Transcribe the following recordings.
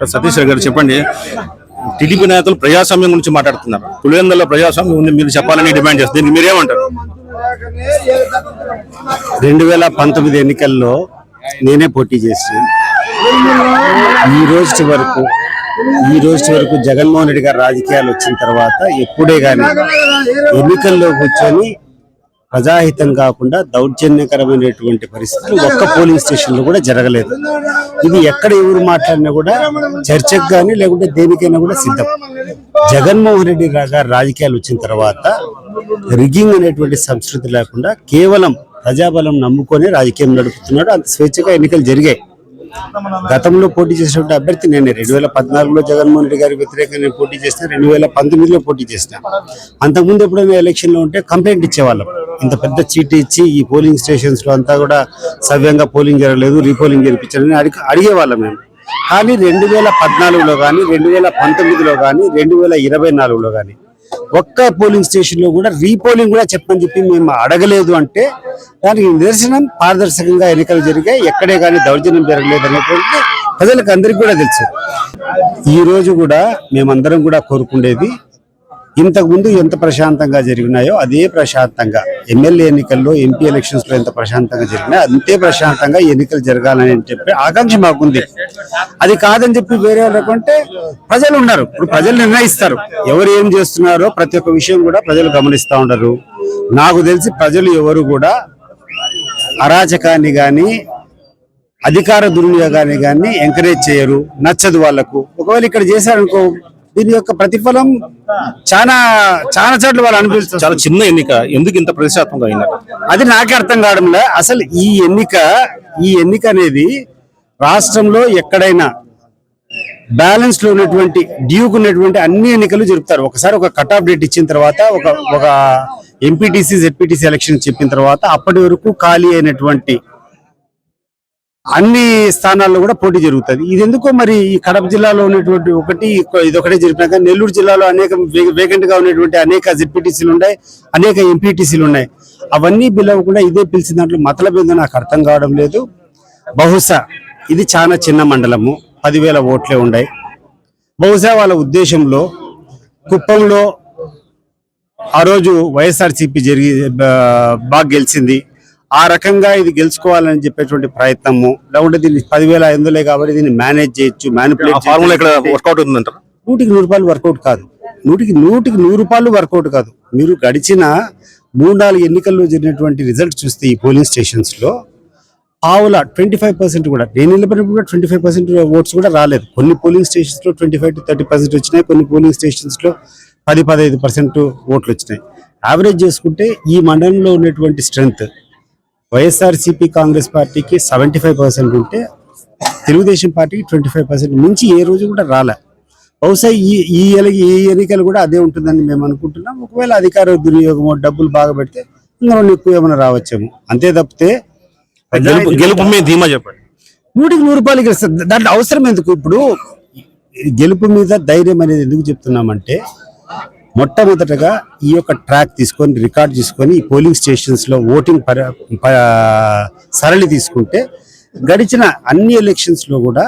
సతీష్ గారు చెప్పండి. టీడీపీ నేతలు ప్రజాస్వామ్యం గురించి మాట్లాడుతున్నారు. పులివెందులో ప్రజాస్వామ్యం ఉంది మీరు చెప్పాలని డిమాండ్ చేస్తారు దీనికి మీరేమంటారు? రెండు వేల పంతొమ్మిది ఎన్నికల్లో నేనే పోటీ చేసి ఈ రోజు వరకు ఈ రోజు వరకు జగన్మోహన్ రెడ్డి గారు రాజకీయాలు వచ్చిన తర్వాత ఎప్పుడే కానీ ఎన్నికల్లో కూర్చొని ప్రజాహితం కాకుండా దౌర్జన్యకరమైనటువంటి పరిస్థితులు ఒక్క పోలింగ్ స్టేషన్లో కూడా జరగలేదు. ఇది ఎక్కడ ఎవరు మాట్లాడినా కూడా చర్చకు కానీ లేకుంటే దేనికైనా కూడా సిద్ధం. జగన్మోహన్ రెడ్డి గారు రాజకీయాలు వచ్చిన తర్వాత రిగ్గింగ్ అనేటువంటి సంస్కృతి లేకుండా కేవలం ప్రజాబలం నమ్ముకొని రాజకీయం నడుపుతున్నాడు. అంత స్వేచ్ఛగా ఎన్నికలు జరిగాయి. గతంలో పోటీ చేసినటువంటి అభ్యర్థి నేను రెండు వేల పద్నాలుగులో జగన్మోహన్ రెడ్డి గారికి వ్యతిరేకంగా నేను పోటీ చేసిన రెండు వేల పంతొమ్మిదిలో పోటీ చేసిన. అంతకుముందు ఎప్పుడైనా ఎలక్షన్లో ఉంటే కంప్లైంట్ ఇచ్చేవాళ్ళం. ఇంత పెద్ద చీటీ ఇచ్చి ఈ పోలింగ్ స్టేషన్స్లో అంతా కూడా సవ్యంగా పోలింగ్ జరగలేదు రీపోలింగ్ జరిపించాలని అడిగి అడిగేవాళ్ళం మేము. కానీ రెండు వేల పద్నాలుగులో కానీ రెండు వేల పంతొమ్మిదిలో కానీ రెండు వేల ఇరవై నాలుగులో కానీ ఒక్క పోలింగ్ స్టేషన్లో కూడా రీపోలింగ్ కూడా చెప్పని చెప్పి మేము అడగలేదు అంటే దానికి నిదర్శనం పారదర్శకంగా ఎన్నికలు జరిగాయి. ఎక్కడే కానీ దౌర్జన్యం జరగలేదు అనేటువంటి ప్రజలకు అందరికీ కూడా తెలుసు. ఈ రోజు కూడా మేమందరం కూడా కోరుకునేది ఇంతకు ముందు ఎంత ప్రశాంతంగా జరిగినాయో అదే ప్రశాంతంగా. ఎమ్మెల్యే ఎన్నికల్లో ఎంపీ ఎలక్షన్స్లో ఎంత ప్రశాంతంగా జరిగినాయో అంతే ప్రశాంతంగా ఎన్నికలు జరగాలని చెప్పి ఆకాంక్ష మాకుంది. అది కాదని చెప్పి వేరే వాళ్ళకుంటే ప్రజలు ఉన్నారు. ఇప్పుడు ప్రజలు నిర్ణయిస్తారు. ఎవరు ఏం చేస్తున్నారో ప్రతి ఒక్క విషయం కూడా ప్రజలు గమనిస్తూ ఉండరు. నాకు తెలిసి ప్రజలు ఎవరు కూడా అరాచకాన్ని కానీ అధికార దుర్వినియోగాన్ని కానీ ఎంకరేజ్ చేయరు. నచ్చదు వాళ్ళకు. ఒకవేళ ఇక్కడ చేశారనుకో దీని యొక్క ప్రతిఫలం చాలా చాలా చోట్ల వాళ్ళు అనిపిస్తారు చాలా చిన్న ఎన్నిక. ఎందుకు ఇంత ప్రతిష్టాత్మకంగా అయింది? అది నాకే అర్థం కావడంలే. అసలు ఈ ఎన్నిక ఈ ఎన్నిక అనేది రాష్ట్రంలో ఎక్కడైనా బ్యాలెన్స్లో ఉన్నటువంటి డ్యూకు ఉన్నటువంటి అన్ని ఎన్నికలు జరుపుతారు. ఒకసారి ఒక కట్ ఆఫ్ డేట్ ఇచ్చిన తర్వాత ఒక ఒక ఎంపీటీసీ జెడ్పీటీసీ ఎలక్షన్ చెప్పిన తర్వాత అప్పటి వరకు ఖాళీ అయినటువంటి అన్ని స్థానాల్లో కూడా పోటీ జరుగుతుంది. ఇది ఎందుకో మరి ఈ కడప జిల్లాలో ఉన్నటువంటి ఒకటి ఇది ఒకటే జరిపినాక నెల్లూరు జిల్లాలో అనేక వేకెంట్గా ఉన్నటువంటి అనేక జెడ్పీటీసీలు ఉన్నాయి అనేక ఎంపీటీసీలు ఉన్నాయి. అవన్నీ పిలవకుండా ఇదే పిలిచిన దాంట్లో మతలబ్ ఏందో నాకు అర్థం కావడం లేదు. బహుశా ఇది చాలా చిన్న మండలము పదివేల ఓట్లే ఉన్నాయి బహుశా వాళ్ళ ఉద్దేశంలో కుప్పంలో ఆ రోజు వైఎస్ఆర్సీపీ జరిగి బాగా గెలిచింది. ఆ రకంగా ఇది గెలుచుకోవాలని చెప్పేటువంటి ప్రయత్నము. లేకుంటే దీన్ని పదివేల ఐదు కాబట్టి దీన్ని మేనేజ్ చేయొచ్చు ఆ మ్యానిపులేట్ ఫార్ములా ఇక్కడ వర్కౌట్ అవుతుందంటారు నూటికి నూరు రూపాయలు వర్కౌట్ కాదు. నూటికి నూటికి నూరు రూపాయలు వర్కౌట్ కాదు. మీరు గడిచిన మూడు నాలుగు ఎన్నికల్లో జరిగినటువంటి రిజల్ట్ చూస్తే ఈ పోలింగ్ స్టేషన్స్లో ఆవుల ట్వంటీ ఫైవ్ పర్సెంట్ కూడా నేను నిలబడినప్పుడు కూడా ట్వంటీ ఫైవ్ పర్సెంట్ ఓట్స్ కూడా రాలేదు. కొన్ని polling స్టేషన్స్లో twenty five to thirty percent వచ్చినాయి కొన్ని పోలింగ్ స్టేషన్స్లో పది పదహైదు పర్సెంట్ ఓట్లు వచ్చినాయి. యావరేజ్ చేసుకుంటే ఈ మండలంలో ఉన్నటువంటి స్ట్రెంగ్త్ వైఎస్ఆర్సీపీ కాంగ్రెస్ పార్టీకి సెవెంటీ ఫైవ్ పర్సెంట్ ఉంటే తెలుగుదేశం పార్టీకి ట్వంటీ ఫైవ్ పర్సెంట్. మించి ఏ రోజు కూడా రాలే. బహుశా ఈ ఈ ఈ ఎన్నికలు కూడా అదే ఉంటుందని మేము అనుకుంటున్నాం. ఒకవేళ అధికార దుర్వినియోగమో డబ్బులు బాగా పెడితే ఇందులో ఎక్కువ ఏమైనా రావచ్చేమో. అంతే తప్పితే గెలుపు మీద ధీమా చెప్పండి. నూటికి నూరు రూపాయలు గెలుస్తుంది దాంట్లో అవసరం ఎందుకు? ఇప్పుడు గెలుపు మీద ధైర్యం అనేది ఎందుకు చెప్తున్నామంటే మొట్టమొదటగా ఈ యొక్క ట్రాక్ తీసుకొని రికార్డ్ తీసుకొని ఈ పోలింగ్ స్టేషన్స్లో ఓటింగ్ ప- సరళి తీసుకుంటే గడిచిన అన్ని ఎలక్షన్స్లో కూడా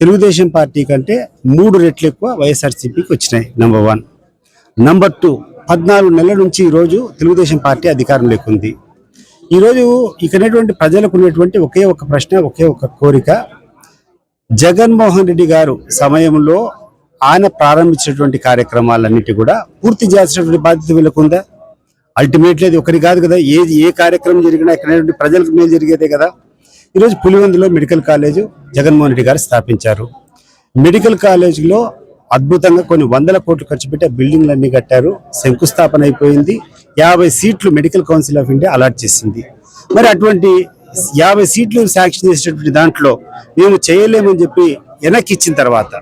తెలుగుదేశం పార్టీ కంటే మూడు రెట్లు ఎక్కువ వైఎస్ఆర్సీపీకి వచ్చినాయి నంబర్ వన్ నంబర్ టూ పద్నాలుగు నెలల నుంచి ఈరోజు తెలుగుదేశం పార్టీ అధికారంలోకి ఉంది. ఈరోజు ఇక్కడటువంటి ప్రజలకు ఉన్నటువంటి ఒకే ఒక ప్రశ్న ఒకే ఒక కోరిక. జగన్మోహన్ రెడ్డి గారు సమయంలో ఆయన ప్రారంభించినటువంటి కార్యక్రమాలన్నిటి కూడా పూర్తి చేయాల్సినటువంటి బాధ్యత వీళ్ళకుందా అల్టిమేట్లీ అది ఒకరి కాదు కదా. ఏ ఏ కార్యక్రమం జరిగినా ఇక్కడ ప్రజలకు మేలు జరిగేదే కదా. ఈరోజు పులివెందులో మెడికల్ కాలేజు జగన్మోహన్ రెడ్డి గారు స్థాపించారు. మెడికల్ కాలేజీలో అద్భుతంగా కొన్ని వందల కోట్లు ఖర్చు పెట్టి బిల్డింగ్లన్నీ బిల్డింగ్లు కట్టారు. శంకుస్థాపన అయిపోయింది. యాభై సీట్లు medical council of India allot చేసింది. మరి అటువంటి యాభై సీట్లు శాంక్షన్ చేసేటటువంటి దాంట్లో మేము చేయలేమని చెప్పి వెనక్కి ఇచ్చిన తర్వాత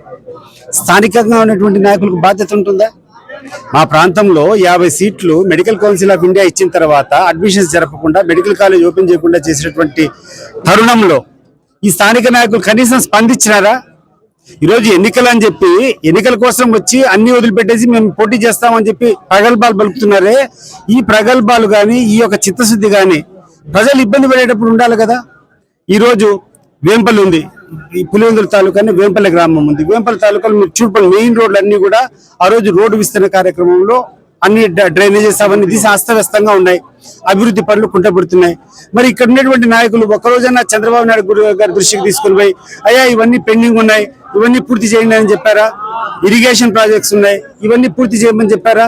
స్థానికంగా ఉన్నటువంటి నాయకులకు బాధ్యత ఉంటుందా? మా ప్రాంతంలో యాభై సీట్లు మెడికల్ కౌన్సిల్ ఆఫ్ ఇండియా ఇచ్చిన తర్వాత అడ్మిషన్స్ జరపకుండా మెడికల్ కాలేజ్ ఓపెన్ చేయకుండా చేసినటువంటి తరుణంలో ఈ స్థానిక నాయకులు కనీసం స్పందించినారా? ఈరోజు ఎన్నికలు అని చెప్పి ఎన్నికల కోసం వచ్చి అన్ని వదిలిపెట్టేసి మేము పోటీ చేస్తామని చెప్పి ప్రగల్భాలు పలుకుతున్నారే. ఈ ప్రగల్భాలు కానీ ఈ యొక్క చిత్తశుద్ధి కానీ ప్రజలు ఇబ్బంది పడేటప్పుడు ఉండాలి కదా? ఈరోజు వేంపల్లి ఉంది. ఈ పులివెందుల తాలూకాని వేంపల్లి గ్రామం ఉంది. వేంపల్లి తాలూకాలో మీరు చూడపల్లి మెయిన్ రోడ్లు అన్ని కూడా ఆ రోజు రోడ్డు విస్తరణ కార్యక్రమంలో అన్ని డ్రైనేజెస్ అవన్నీ తీసి అస్తవ్యస్తంగా ఉన్నాయి. అభివృద్ధి పనులు కుంటపడుతున్నాయి. మరి ఇక్కడ ఉన్నటువంటి నాయకులు ఒక రోజైనా చంద్రబాబు నాయుడు గురు గారి దృష్టికి తీసుకుని పోయి అయ్యా ఇవన్నీ పెండింగ్ ఉన్నాయి. ఇవన్నీ పూర్తి చేయండి అని చెప్పారా? ఇరిగేషన్ ప్రాజెక్ట్స్ ఉన్నాయి. ఇవన్నీ పూర్తి చేయమని చెప్పారా?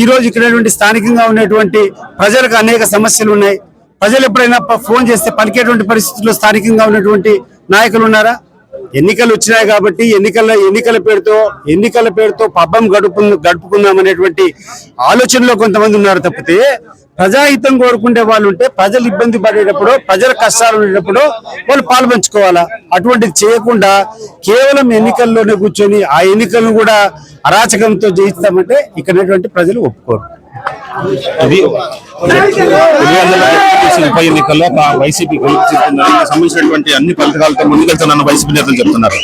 ఈ రోజు ఇక్కడ స్థానికంగా ఉన్నటువంటి ప్రజలకు అనేక సమస్యలు ఉన్నాయి. ప్రజలు ఎప్పుడైనా ఫోన్ చేస్తే పలికేటువంటి పరిస్థితుల్లో స్థానికంగా ఉన్నటువంటి నాయకులు ఉన్నారా? ఎన్నికలు వచ్చినాయి కాబట్టి ఎన్నికల ఎన్నికల పేరుతో ఎన్నికల పేరుతో పబ్బం గడుపు గడుపుకుందాం అనేటువంటి ఆలోచనలో కొంతమంది ఉన్నారు తప్పితే ప్రజాహితం కోరుకుంటే వాళ్ళు ఉంటే ప్రజలు ఇబ్బంది పడేటప్పుడు ప్రజల కష్టాలు ఉండేటప్పుడు వాళ్ళు పాల్పంచుకోవాలా అటువంటిది చేయకుండా కేవలం ఎన్నికల్లోనే కూర్చొని ఆ ఎన్నికలను కూడా అరాచకంతో జయిస్తామంటే ఇక్కడ ప్రజలు ఒప్పుకోరు. ఇది ఉప ఎన్నికల్లో వైసీపీ గెలుపు చెప్తున్నారు సంబంధించినటువంటి అన్ని పథకాలతో ముందుకెళ్తానన్న వైసీపీ నేతలు చెప్తున్నారు.